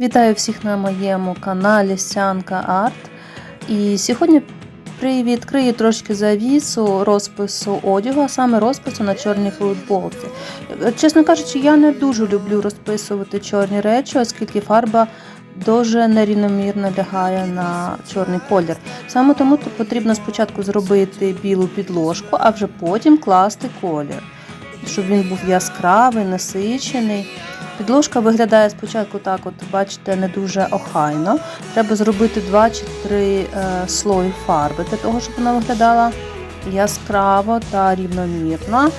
Вітаю всіх на моєму каналі Сянка Арт. І сьогодні відкрию трошки завісу розпису одягу, а саме розпису на чорній футболці. Чесно кажучи, я не дуже люблю розписувати чорні речі, оскільки фарба дуже нерівномірно лягає на чорний колір. Саме тому тут потрібно спочатку зробити білу підложку, а вже потім класти колір, щоб він був яскравий, насичений. Підложка виглядає спочатку так, от бачите, не дуже охайно. Треба зробити 2 чи 3 е, слої фарби для того, щоб вона виглядала яскраво та рівномірно.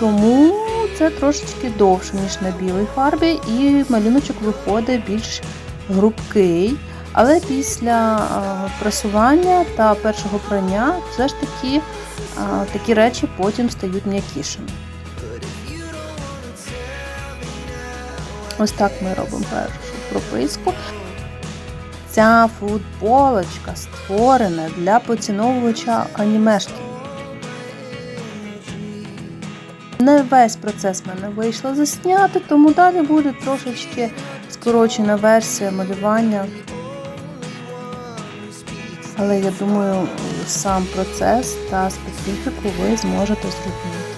Тому це трошечки довше, ніж на білій фарбі, і малюночок виходить більш грубкий. Але після е, прасування та першого прання все ж таки е, такі речі потім стають м'якішими. Ось так ми робимо першу прописку. Ця футболочка створена для поціновувача анімешки. Не весь процес в мене вийшло засняти, тому далі буде трошечки скорочена версія малювання. Але я думаю, сам процес та специфіку ви зможете зрозуміти.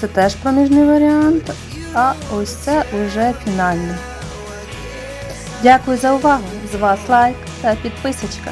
Це теж проміжний варіант, а ось це вже фінальний. Дякую за увагу! З вас лайк та підписочка.